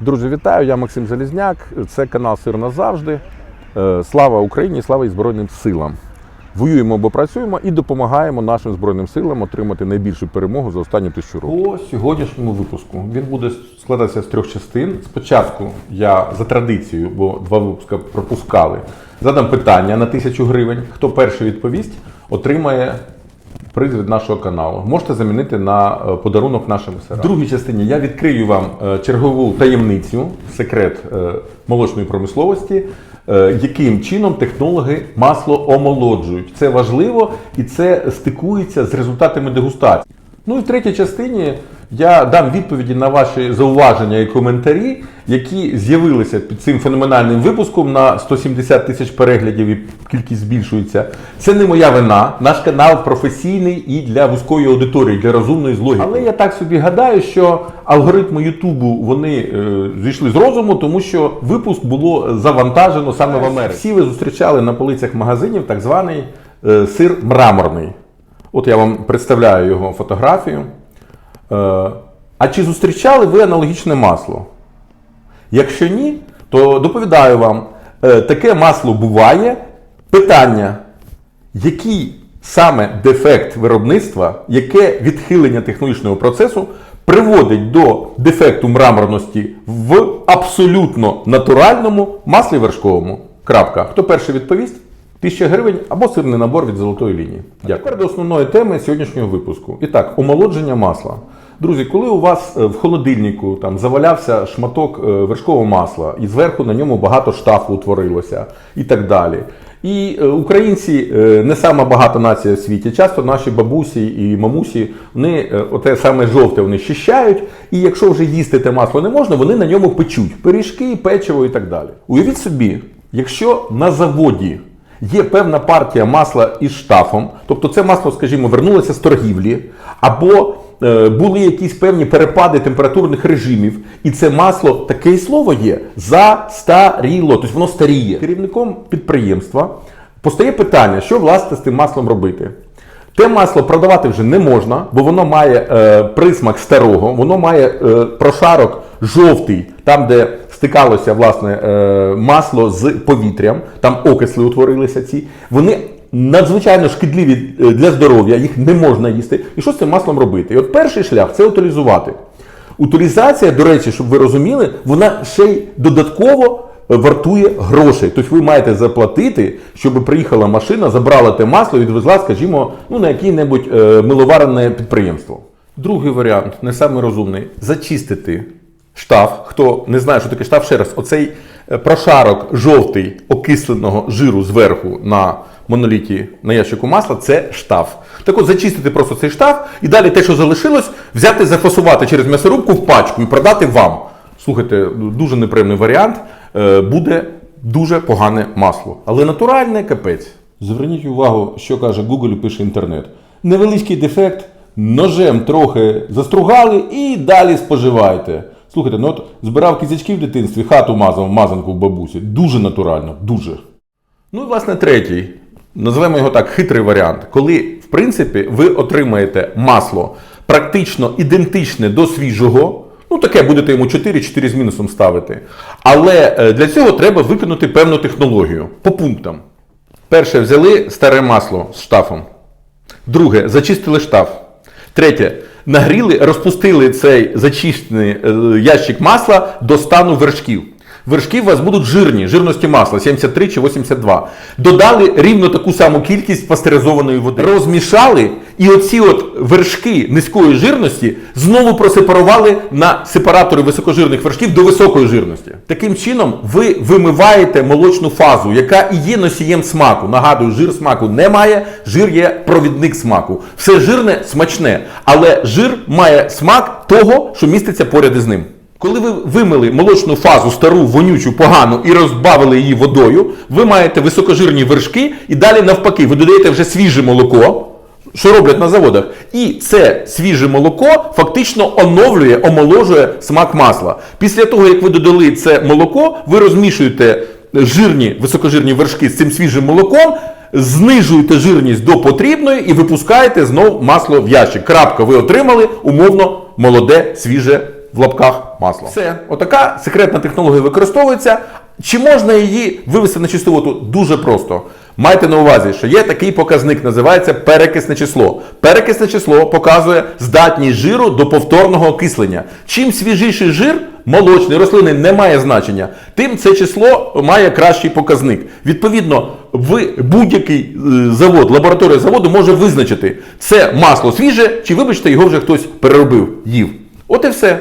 Друзі, вітаю! Я Максим Залізняк. Це канал Сир назавжди. Е, Слава Україні, слава і Збройним силам. Воюємо або працюємо і допомагаємо нашим збройним силам отримати найбільшу перемогу за останні тисячу років. По сьогоднішньому випуску він буде складатися з трьох частин. Спочатку я за традицією, бо два випуска пропускали, задам питання на тисячу гривень. Хто перший відповість, отримає приз від нашого каналу. Можете замінити на е, подарунок нашим СРА. В другій частині я відкрию вам е, чергову таємницю, секрет е, молочної промисловості, яким чином технологи масло омолоджують. Це важливо і це стикується з результатами дегустації. Ну і в третій частині я дам відповіді на ваші зауваження і коментарі, які з'явилися під цим феноменальним випуском на 170 тисяч переглядів і кількість збільшується. Це не моя вина. Наш канал професійний і для вузької аудиторії, для розумної злоги. Але я так собі гадаю, що алгоритми Ютубу вони е, зійшли з розуму, тому що випуск було завантажено саме в Америці. Всі ви зустрічали на полицях магазинів так званий е, сир мраморний. От я вам представляю його фотографію. Е, А чи зустрічали ви аналогічне масло? Якщо ні, то доповідаю вам, е, таке масло буває. Питання, який саме дефект виробництва, яке відхилення технологічного процесу приводить до дефекту мраморності в абсолютно натуральному маслі вершковому? Крапка. Хто перший відповість? 1000 гривень або сирний набор від золотої лінії. Дякую. Тепер до основної теми сьогоднішнього випуску. І так, омолодження масла. Друзі, коли у вас е, в холодильнику там завалявся шматок е, вершкового масла, і зверху на ньому багато штафу утворилося і так далі. І е, українці не сама багата нація в світі. Часто наші бабусі і мамусі вони оте саме жовте вони щищають. І якщо вже їсти те масло не можна, вони на ньому печуть пиріжки, печиво і так далі. Уявіть собі, якщо на заводі є певна партія масла із штафом, тобто це масло, скажімо, вернулося з торгівлі, або були якісь певні перепади температурних режимів, і це масло, таке слово є, застаріло, тобто воно старіє. Керівником підприємства постає питання, що власне з тим маслом робити. Те масло продавати вже не можна, бо воно має е, присмак старого, воно має е, прошарок жовтий, там, де стикалося власне е, масло з повітрям, там окисли утворилися ці. Вони надзвичайно шкідливі е, для здоров'я, їх не можна їсти. І що з цим маслом робити? І от перший шлях це утилізувати. Утилізація, до речі, щоб ви розуміли, вона ще й додатково е, вартує грошей. Тобто ви маєте заплатити, щоб приїхала машина, забрала те масло і відвезла, скажімо, ну, на який-небудь е, миловарене підприємство. Другий варіант, не самий розумний, зачистити штаф. Хто не знає, що таке штаф, ще раз, оцей прошарок жовтий окисленого жиру зверху на моноліті на ящику масла це штаф. Так от зачистити просто цей штаф і далі те, що залишилось, взяти, зафасувати через м'ясорубку в пачку і продати вам. Слухайте, дуже неприємний варіант. Е, Буде дуже погане масло. Але натуральне капець. Зверніть увагу, що каже Google пише інтернет. Невеличкий дефект, ножем трохи застругали і далі споживайте. Слухайте, ну от збирав кізячки в дитинстві, хату мазав, мазанку в бабусі. Дуже натурально, дуже. Ну і власне третій, називаємо його так, хитрий варіант, коли, в принципі, ви отримаєте масло практично ідентичне до свіжого. Ну, таке будете йому 4, 4 з мінусом ставити. Але е, для цього треба виконати певну технологію по пунктам. Перше, взяли старе масло з штафом. Друге, зачистили штаф. Третє, нагріли, розпустили цей зачищений е, ящик масла до стану вершків. Вершки у вас будуть жирні, жирності масла 73 чи 82. Додали рівно таку саму кількість пастеризованої води. Розмішали, і оці от вершки низької жирності знову просепарували на сепаратори високожирних вершків до високої жирності. Таким чином, ви вимиваєте молочну фазу, яка і є носієм смаку. Нагадую, жир смаку немає, жир є провідник смаку. Все жирне смачне, але жир має смак того, що міститься поряд із ним. Коли ви вимили молочну фазу стару, вонючу, погану і розбавили її водою, ви маєте високожирні вершки, і далі навпаки, ви додаєте вже свіже молоко, що роблять на заводах. І це свіже молоко фактично оновлює, омоложує смак масла. Після того, як ви додали це молоко, ви розмішуєте жирні, високожирні вершки з цим свіжим молоком, знижуєте жирність до потрібної і випускаєте знов масло в ящик. Крапка, ви отримали умовно молоде, свіже в лапках масло. Все, отака секретна технологія використовується. Чи можна її вивести на чистоту? Дуже просто. Майте на увазі, що є такий показник, називається перекисне число. Перекисне число показує здатність жиру до повторного окислення. Чим свіжіший жир, молочний, рослинний, не має значення, тим це число має кращий показник. Відповідно, будь-який е, завод, лабораторія заводу може визначити, це масло свіже, чи, вибачте, його вже хтось переробив, їв. От і все.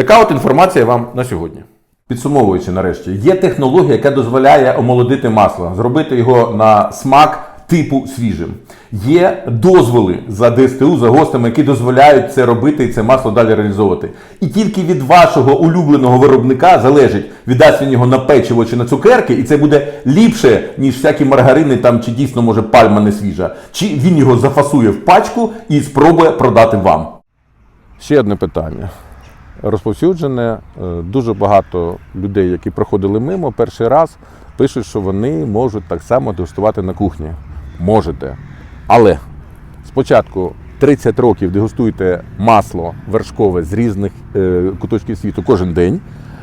Така от інформація вам на сьогодні. Підсумовуючи нарешті, є технологія, яка дозволяє омолодити масло, зробити його на смак типу свіжим. Є дозволи за ДСТУ, за гостами, які дозволяють це робити і це масло далі реалізовувати. І тільки від вашого улюбленого виробника залежить, віддасть він його на печиво чи на цукерки, і це буде ліпше, ніж всякі маргарини там чи дійсно може пальма не свіжа. Чи він його зафасує в пачку і спробує продати вам. Ще одне питання розповсюджене. Е, Дуже багато людей, які проходили мимо перший раз, пишуть, що вони можуть так само дегустувати на кухні. Можете. Але спочатку 30 років дегустуйте масло вершкове з різних е, куточків світу кожен день.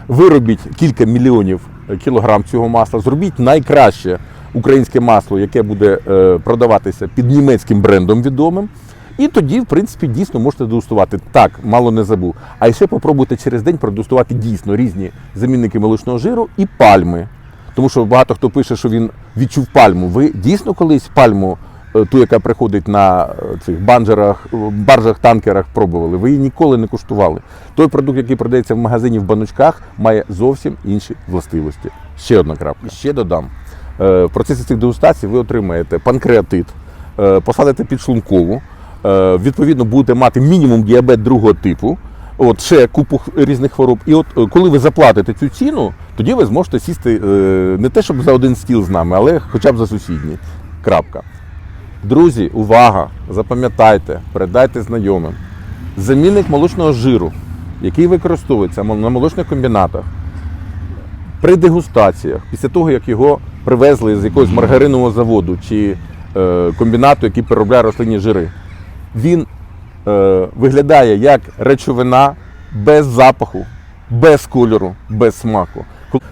Виробіть кілька мільйонів кілограм цього масла. Зробіть найкраще українське масло, яке буде е, продаватися під німецьким брендом відомим. І тоді, в принципі, дійсно можете дегустувати. Так, мало не забув. А ще попробуйте через день продегустувати дійсно різні замінники молочного жиру і пальми. Тому що багато хто пише, що він відчув пальму. Ви дійсно колись пальму, е, ту, яка приходить на е, цих банджерах, е, баржах, танкерах, пробували. Ви її ніколи не куштували. Той продукт, який продається в магазині в баночках, має зовсім інші властивості. Ще одна крапка. Ще додам. В процесі цих дегустацій ви отримаєте панкреатит, посадите підшлункову, відповідно будете мати мінімум діабет другого типу. От ще купу різних хвороб. І от е, коли ви заплатите цю ціну, тоді ви зможете сісти е, не те, щоб за один стіл з нами, але хоча б за сусідній. Крапка. Друзі, увага! Запам'ятайте, передайте знайомим. Замінник молочного жиру, який використовується на молочних комбінатах, при дегустаціях, після того, як його привезли з якогось маргаринового заводу чи е, комбінату, який переробляє рослинні жири, він е, виглядає як речовина без запаху, без кольору, без смаку.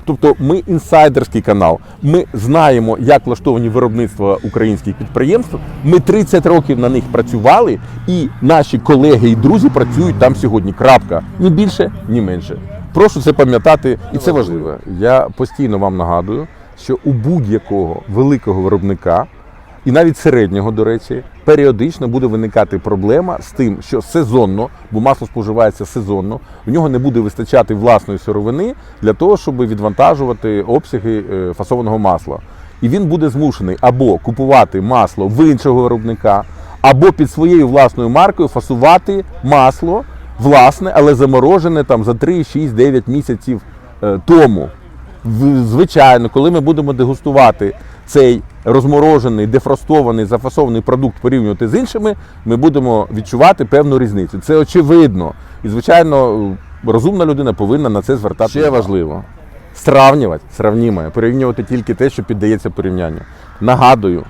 Тобто ми інсайдерський канал. Ми знаємо, як влаштовані виробництва українських підприємств. Ми 30 років на них працювали, і наші колеги і друзі працюють там сьогодні. Крапка. Ні більше, ні менше. Прошу це пам'ятати, і це важливо. Я постійно вам нагадую, що у будь-якого великого виробника і навіть середнього, до речі, періодично буде виникати проблема з тим, що сезонно, бо масло споживається сезонно, в нього не буде вистачати власної сировини для того, щоб відвантажувати обсяги е, фасованого масла. І він буде змушений або купувати масло в іншого виробника, або під своєю власною маркою фасувати масло власне, але заморожене там за 3, 6, 9 місяців е, тому. Звичайно, коли ми будемо дегустувати цей розморожений, дефростований, зафасований продукт порівнювати з іншими, ми будемо відчувати певну різницю. Це очевидно. І, звичайно, розумна людина повинна на це звертати. Ще важливо. Сравнювати, сравнімо, порівнювати тільки те, що піддається порівнянню. Нагадую,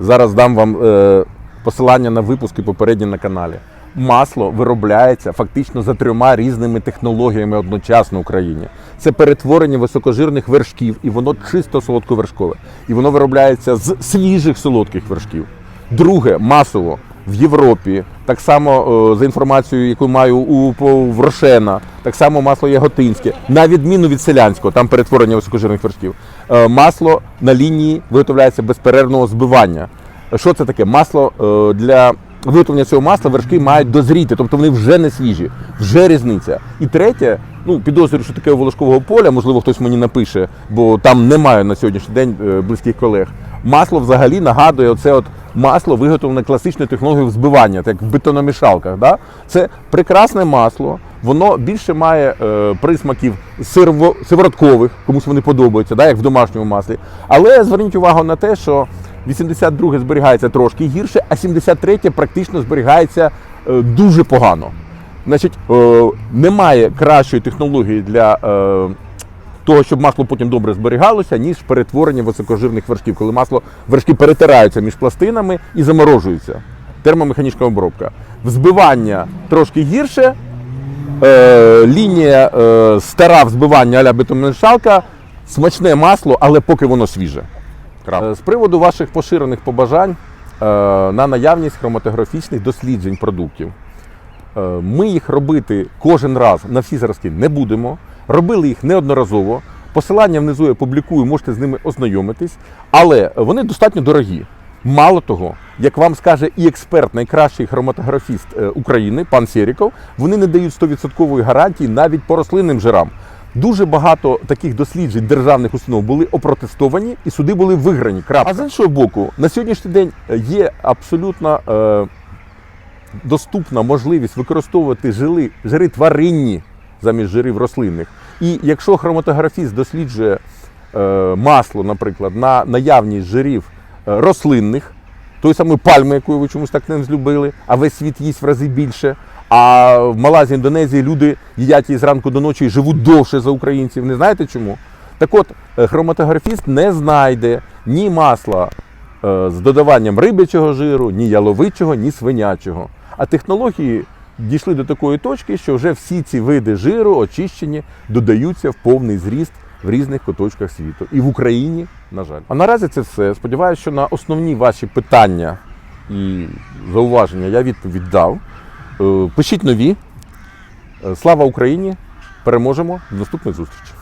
зараз дам вам е, посилання на випуски попередні на каналі. Масло виробляється фактично за трьома різними технологіями одночасно в Україні. Це перетворення високожирних вершків, і воно чисто солодковершкове. І воно виробляється з свіжих солодких вершків. Друге, масово в Європі, так само е, за інформацією, яку маю у по- в Рошена, так само масло яготинське, на відміну від селянського, там перетворення високожирних вершків. Е, Масло на лінії виготовляється безперервного збивання. Що це таке? Масло е, для виготовлення цього масла вершки мають дозріти, тобто вони вже не свіжі, вже різниця. І третє, ну підозрюю, що таке волошкового поля, можливо, хтось мені напише, бо там немає на сьогоднішній день е, близьких колег. Масло взагалі нагадує оце от масло виготовлене класичною технологією взбивання, так як в бетономішалках. Да? Це прекрасне масло, воно більше має е, присмаків сирво, сивороткових, комусь вони подобаються, да? як в домашньому маслі. Але зверніть увагу на те, що 82 зберігається трошки гірше, а 73 практично зберігається е, дуже погано. Значить, е, немає кращої технології для е, того, щоб масло потім добре зберігалося, ніж перетворення високожирних вершків, коли масло вершки перетираються між пластинами і заморожуються. Термомеханічна обробка. Взбивання трошки гірше, лінія стара взбивання а-ля бетономішалка, смачне масло, але поки воно свіже. Е, З приводу ваших поширених побажань е, на наявність хроматографічних досліджень продуктів. Е, Ми їх робити кожен раз на всі зразки не будемо. Робили їх неодноразово. Посилання внизу я публікую, можете з ними ознайомитись, але вони достатньо дорогі. Мало того, як вам скаже і експерт, найкращий хроматографіст України, пан Сєріков, вони не дають 100% гарантії навіть по рослинним жирам. Дуже багато таких досліджень державних установ були опротестовані і суди були виграні. Крапка. А з іншого боку, на сьогоднішній день є абсолютно е, доступна можливість використовувати жири, жири тваринні замість жирів рослинних. І якщо хроматографіст досліджує е, масло, наприклад, на наявність жирів е, рослинних, той самої пальми, яку ви чомусь так не злюбили, а весь світ їсть в рази більше. А в Малайзії, Індонезії люди їдять її зранку до ночі і живуть довше за українців. Не знаєте чому? Так от, е, хроматографіст не знайде ні масла е, з додаванням рибячого жиру, ні яловичого, ні свинячого. А технології дійшли до такої точки, що вже всі ці види жиру очищені додаються в повний зріст в різних куточках світу. І в Україні, на жаль. А наразі це все. Сподіваюся, що на основні ваші питання і зауваження я відповідь дав. Е, Пишіть нові. Е, Слава Україні! Переможемо! До наступних зустрічей!